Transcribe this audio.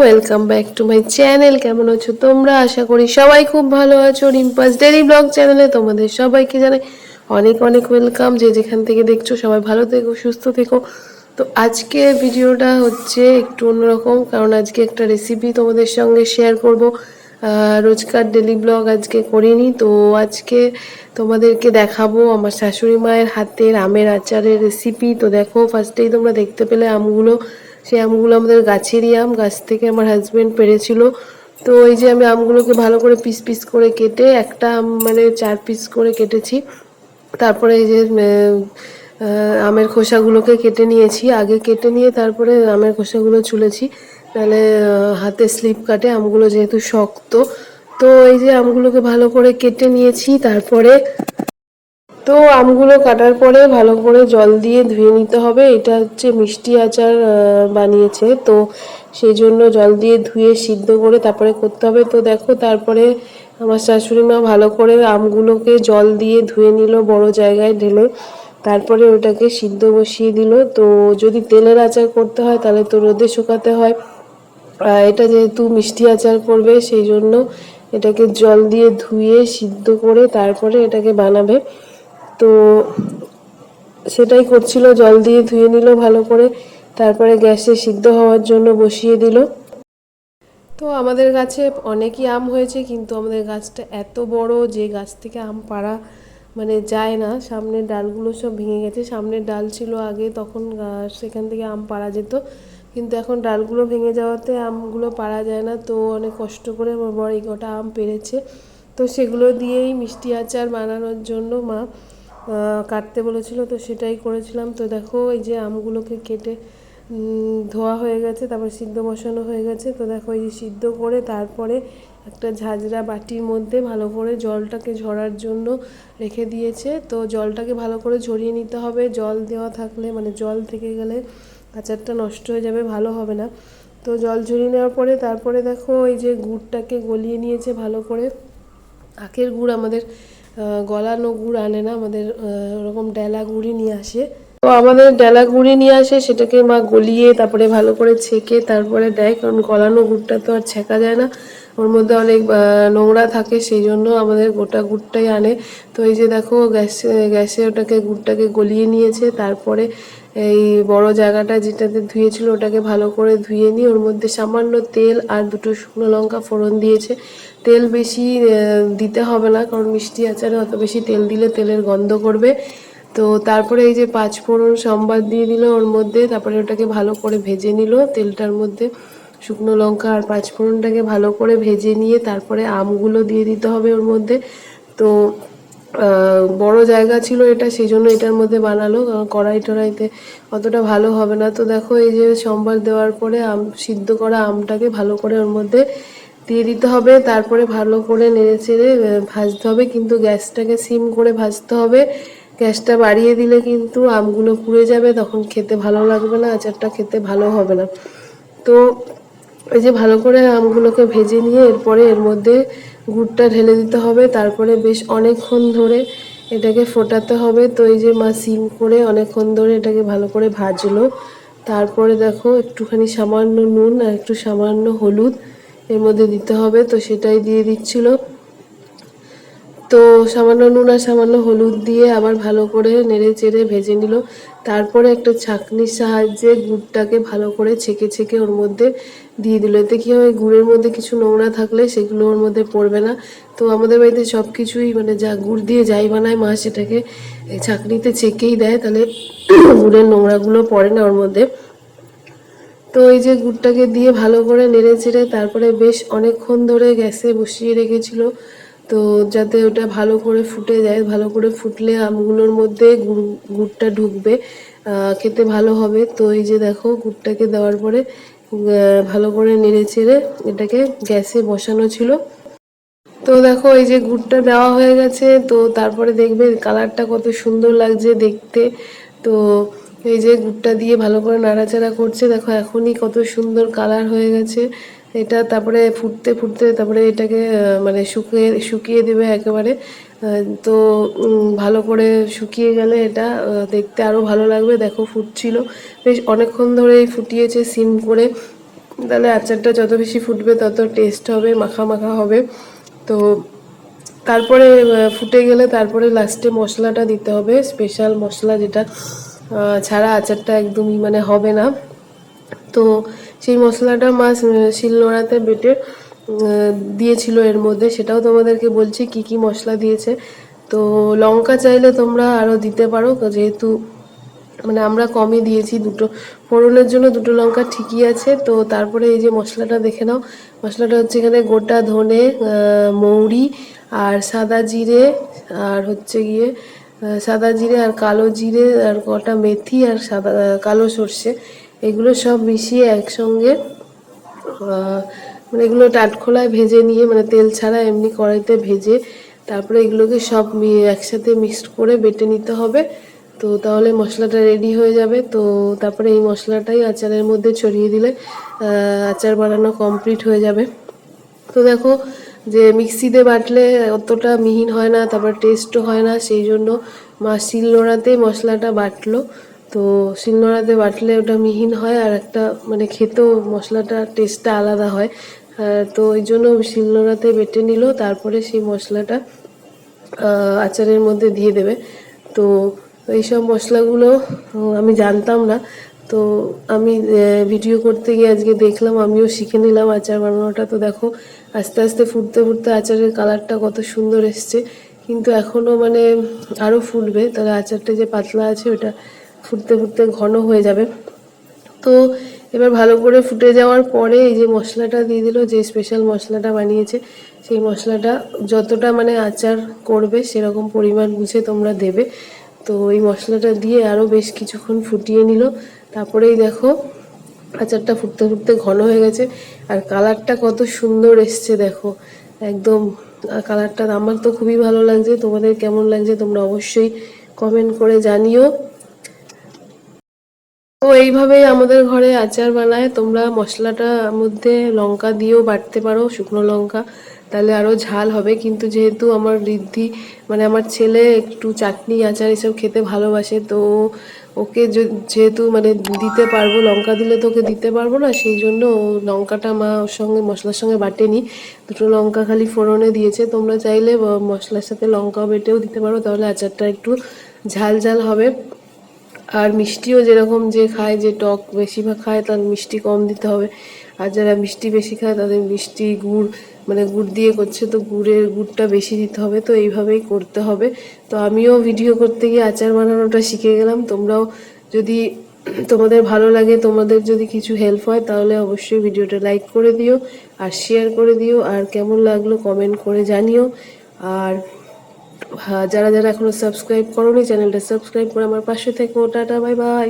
Welcome back to my channel কেমন আছো তোমরা? আশা করি সবাই খুব ভালো আছো। রিম্পাস ডেলি ব্লগ চ্যানেলে তোমাদের সবাইকে জানাই অনেক অনেক ওয়েলকাম যে যেখান থেকে দেখছ, সবাই ভালো থেকো, সুস্থ থেকো। তো আজকে ভিডিওটা হচ্ছে একটু অন্যরকম, কারণ আজকে একটা রেসিপি তোমাদের সঙ্গে শেয়ার করব। রোজকার ডেলি ব্লগ আজকে করিনি, তো আজকে তোমাদেরকে দেখাবো আমার শাশুড়ি মায়ের হাতের আমের আচারের রেসিপি তো দেখো ফার্স্টেই তোমরা দেখতে পেলে আমগুলো। সেই আমগুলো আমাদের গাছেরই আম, গাছ থেকে আমার হাজব্যান্ড পেরেছিল। তো এই যে আমি আমগুলোকে ভালো করে পিস পিস করে কেটে একটা আম মানে চার পিস করে কেটেছি। তারপরে এই যে আমের খোসাগুলোকে কেটে নিয়েছি। আগে কেটে নিয়ে তারপরে আমের খোসাগুলো চুলেছি তাহলে হাতে স্লিপ কাটে, আমগুলো যেহেতু শক্ত। তো এই যে আমগুলোকে ভালো করে কেটে নিয়েছি, তারপরে তো আমগুলো কাটার পরে ভালো করে জল দিয়ে ধুয়ে নিতে হবে। এটা হচ্ছে মিষ্টি আচার বানিয়েছে। তো সেই জন্য জল দিয়ে ধুয়ে সিদ্ধ করে তারপরে করতে হবে। তো দেখো তারপরে আমার শাশুড়ি মা ভালো করে আমগুলোকে জল দিয়ে ধুয়ে নিল বড় জায়গায় ঢেলে। তারপরে ওটাকে সিদ্ধ বসিয়ে দিল। তো যদি তেলের আচার করতে হয় তাহলে তো রোদে শুকাতে হয়। এটা যেহেতু মিষ্টি আচার করবে সেই জন্য এটাকে জল দিয়ে ধুয়ে সিদ্ধ করে তারপরে এটাকে বানাবে। তো সেটাই করছিল, জল দিয়ে ধুয়ে নিল ভালো করে, তারপরে গ্যাসে সিদ্ধ হওয়ার জন্য বসিয়ে দিল। তো আমাদের গাছে অনেকই আম হয়েছে, কিন্তু আমাদের গাছটা এত বড় যে গাছ থেকে আম পাড়া মানে যায় না। সামনের ডালগুলো সব ভেঙে গেছে। সামনের ডাল ছিল আগে, তখন সেখান থেকে আম পাড়া যেত। কিন্তু এখন ডালগুলো ভেঙে যাওয়াতে আমগুলো পাড়া যায় না। তো অনেক কষ্ট করে আমার বড় এই কটা আম পেরেছে। তো সেগুলো দিয়েই মিষ্টি আচার বানানোর জন্য মা কাটতে বলেছিল, তো সেটাই করেছিলাম। তো দেখো, এই যে আমগুলোকে কেটে ধোয়া হয়ে গেছে, তারপর সিদ্ধ বসানো হয়ে গেছে। তো দেখো, এই যে সিদ্ধ করে তারপরে একটা ঝাঁঝরা বাটির মধ্যে ভালো করে জলটাকে ঝরার জন্য রেখে দিয়েছে। তো জলটাকে ভালো করে ঝরিয়ে নিতে হবে। জল দেওয়া থাকলে মানে জল থেকে গেলে আচারটা নষ্ট হয়ে যাবে, ভালো হবে না। তো জল ঝরিয়ে নেওয়ার পরে তারপরে দেখো, এই যে গুড়টাকে গলিয়ে নিয়েছে ভালো করে। আখের গুড় আমাদের গলানো গুড় আনে না, আমাদের ওরকম ডেলা গুড়ি নিয়ে আসে। তো আমাদের ডেলা গুড়ি নিয়ে আসে, সেটাকে মা গলিয়ে তারপরে ভালো করে ছেঁকে তারপরে দেয়, কারণ গলানো গুড়টা তো আর ছেঁকা যায় না। ওর মধ্যে অনেক নোংরা থাকে, সেই জন্য আমাদের গোটা গুড়টাই আনে। তো এই যে দেখো, গ্যাসে গ্যাসে ওটাকে, গুড়টাকে গলিয়ে নিয়েছে, তারপরে এই বড় জায়গাটা যেটাতে ধুয়েছিল ওটাকে ভালো করে ধুয়ে নিয়ে ওর মধ্যে সামান্য তেল আর দুটো শুকনো লঙ্কা ফোড়ন দিয়েছে। তেল বেশি দিতে হবে না কারণ মিষ্টি আচারে অত বেশি তেল দিলে তেলের গন্ধ করবে। তো তারপরে এই যে পাঁচ ফোড়ন সম্বাদ দিয়ে দিল ওর মধ্যে, তারপরে ওটাকে ভালো করে ভেজে নিল তেলটার মধ্যে। শুকনো লঙ্কা আর পাঁচ ফোড়নটাকে ভালো করে ভেজে নিয়ে তারপরে আমগুলো দিয়ে দিতে হবে ওর মধ্যে। তো বড় জায়গা ছিল এটা, সেই জন্য এটার মধ্যে বানালো। কারণ কড়াই টড়াইতে অতটা ভালো হবে না। তো দেখো, এই যে সম্বার দেওয়ার পরে আম, সিদ্ধ করা আমটাকে ভালো করে ওর মধ্যে দিয়ে দিতে হবে। তারপরে ভালো করে নেড়ে চেড়ে ভাজতে হবে। কিন্তু গ্যাসটাকে সিম করে ভাজতে হবে। গ্যাসটা বাড়িয়ে দিলে কিন্তু আমগুলো পুড়ে যাবে। তখন খেতে ভালো লাগবে না, আচারটা খেতে ভালো হবে না। তো এই যে ভালো করে আমগুলোকে ভেজে নিয়ে এরপরে এর মধ্যে গুড়টা ঢেলে দিতে হবে, তারপরে বেশ অনেকক্ষণ ধরে এটাকে ফোটাতে হবে। তো এই যে মা সিম করে অনেকক্ষণ ধরে এটাকে ভালো করে ভাজলো। তারপরে দেখো একটুখানি সামান্য নুন আর একটু সামান্য হলুদ এর মধ্যে দিতে হবে। তো সেটাই দিয়ে দিচ্ছিল। তো সামান্য নুন আর সামান্য হলুদ দিয়ে আবার ভালো করে নেড়ে চেড়ে ভেজে নিল। তারপরে একটা ছাঁকনির সাহায্যে গুড়টাকে ভালো করে ছেঁকে ছেঁকে ওর মধ্যে দিয়ে দিল। এতে কি হয়, গুড়ের মধ্যে কিছু নোংরা থাকলে সেগুলো ওর মধ্যে পড়বে না। তো আমাদের বাড়িতে সব কিছুই মানে যা গুড় দিয়ে যাই বানায় মা সেটাকে ছাঁকনিতে ছেঁকেই দেয়, তাহলে গুড়ের নোংরাগুলো পড়ে না ওর মধ্যে। তো এই যে গুড়টাকে দিয়ে ভালো করে নেড়ে চেড়ে তারপরে বেশ অনেকক্ষণ ধরে গ্যাসে বসিয়ে রেখেছিল। তো যাতে ওটা ভালো করে ফুটে যায়, ভালো করে ফুটলে আমগুলোর মধ্যে গুড়, গুড়টা ঢুকবে খেতে ভালো হবে। তো এই যে দেখো, গুড়টাকে দেওয়ার পরে ভালো করে নেড়ে চেড়ে এটাকে গ্যাসে বসানো ছিল। তো দেখো, এই যে গুড়টা দেওয়া হয়ে গেছে, তো তারপরে দেখবে কালারটা কত সুন্দর লাগছে দেখতে। তো এই যে গুড়টা দিয়ে ভালো করে নাড়াচাড়া করছে, দেখো এখনই কত সুন্দর কালার হয়ে গেছে। এটা তারপরে ফুটতে ফুটতে তারপরে এটাকে মানে শুকিয়ে শুকিয়ে দেবে একেবারে। তো ভালো করে শুকিয়ে গেলে এটা দেখতে আরও ভালো লাগবে। দেখো ফুটছিল। বেশ অনেকক্ষণ ধরেই ফুটিয়েছে সিম করে। তাহলে আচারটা যত বেশি ফুটবে তত টেস্ট হবে, মাখা মাখা হবে। তো, তারপরে ফুটে গেলে তারপরে লাস্টে মশলাটা দিতে হবে স্পেশাল মশলা যেটা ছাড়া আচারটা একদমই মানে হবে না। তো সেই মশলাটা মা শ- শিলনোড়াতে বেটে দিয়েছিল এর মধ্যে। সেটাও তোমাদেরকে বলছি কি কি মশলা দিয়েছে। তো লঙ্কা চাইলে তোমরা আরও দিতে পারো। যেহেতু মানে আমরা কমই দিয়েছি দুটো, ফোড়নের জন্য দুটো লঙ্কা ঠিকই আছে। তো তারপরে এই যে মশলাটা দেখে নাও। মশলাটা হচ্ছে এখানে গোটা ধনে মৌরি আর সাদা জিরে আর হচ্ছে গিয়ে সাদা জিরে আর কালো জিরে আর কটা মেথি আর সাদা কালো সর্ষে। এগুলো সব মিশিয়ে একসঙ্গে মানে এগুলো টাটখোলায় ভেজে নিয়ে মানে তেল ছাড়া এমনি কড়াইতে ভেজে তারপরে এগুলোকে সব একসাথে মিক্সড করে বেটে নিতে হবে। তো তাহলে মশলাটা রেডি হয়ে যাবে। তো তারপরে এই মশলাটাই আচারের মধ্যে ছড়িয়ে দিলে আচার বানানো কমপ্লিট হয়ে যাবে। তো দেখো যে মিক্সিতে বাটলে অতটা মিহিন হয় না, তারপর টেস্টও হয় না, সেই জন্য মা শিলনোড়াতে মশলাটা বাটলো। তো শিলনোড়াতে বাটলে ওটা মিহিন হয় আর একটা মানে খেতেও মশলাটা টেস্টটা আলাদা হয়। তো ওই জন্য শিলনোড়াতে বেটে নিল, তারপরে সেই মশলাটা আচারের মধ্যে দিয়ে দেবে। তো এইসব মশলাগুলো আমি জানতাম না। তো আমি ভিডিও করতে গিয়ে আজকে দেখলাম, আমিও শিখে নিলাম আচার বানানোটা। তো দেখো, আস্তে আস্তে ফুটতে ফুটতে আচারের কালারটা কত সুন্দর এসছে। কিন্তু এখনও মানে আরও ফুটবে তাহলে আচারটা যে পাতলা আছে, ওটা ফুটতে ফুটতে ঘন হয়ে যাবে। তো এবার ভালো করে ফুটে যাওয়ার পরে এই যে মশলাটা দিয়ে দিল, যে স্পেশাল মশলাটা বানিয়েছে, সেই মশলাটা যতটা মানে আচার করবে সেরকম পরিমাণ বুঝে তোমরা দেবে। তো এই মশলাটা দিয়ে আরও বেশ কিছুক্ষণ ফুটিয়ে নিল। তারপরেই দেখো আচারটা ফুটতে ফুটতে ঘন হয়ে গেছে। আর কালারটা কত সুন্দর এসছে দেখো। একদম কালারটা, আমার তো খুবই ভালো লাগছে। তোমাদের কেমন লাগছে তোমরা অবশ্যই কমেন্ট করে জানিও। তো এইভাবেই আমাদের ঘরে আচার বানায়। তোমরা মশলাটার মধ্যে লঙ্কা দিয়েও বাটতে পারো, শুকনো লঙ্কা। তাহলে আরও ঝাল হবে। কিন্তু যেহেতু আমার ঋদ্ধি মানে আমার ছেলে একটু চাটনি, আচার এসব খেতে ভালোবাসে, তো ওকে যেহেতু মানে দিতে পারব, লঙ্কা দিলে তো ওকে দিতে পারব না, সেই জন্য লঙ্কাটা মা ওর সঙ্গে, মশলার সঙ্গে বাটেনি। দুটো লঙ্কা খালি ফোড়নে দিয়েছে। তোমরা চাইলে মশলার সাথে লঙ্কা বেটেও দিতে পারো। তাহলে আচারটা একটু ঝাল ঝাল হবে। আর মিষ্টিও যেরকম যে খায়, যে টক বেশিরভাগ খায়, তার মিষ্টি কম দিতে হবে। আর যারা মিষ্টি বেশি খায়, তাদের মিষ্টি গুড় মানে গুড় দিয়ে করছে, তো গুড়ের গুড়টা বেশি দিতে হবে, তো এইভাবেই করতে হবে। তো আমিও ভিডিও করতে গিয়ে আচার বানানোটা শিখে গেলাম। তোমরাও যদি তোমাদের ভালো লাগে, তোমাদের যদি কিছু হেল্প হয়, তাহলে অবশ্যই ভিডিওটা লাইক করে দিও, আর শেয়ার করে দিও, আর কেমন লাগল কমেন্ট করে জানিও। আর যারা যারা এখনও সাবস্ক্রাইব করোনি চ্যানেলটা সাবস্ক্রাইব করে আমার পাশে থেকো। Tata bye bye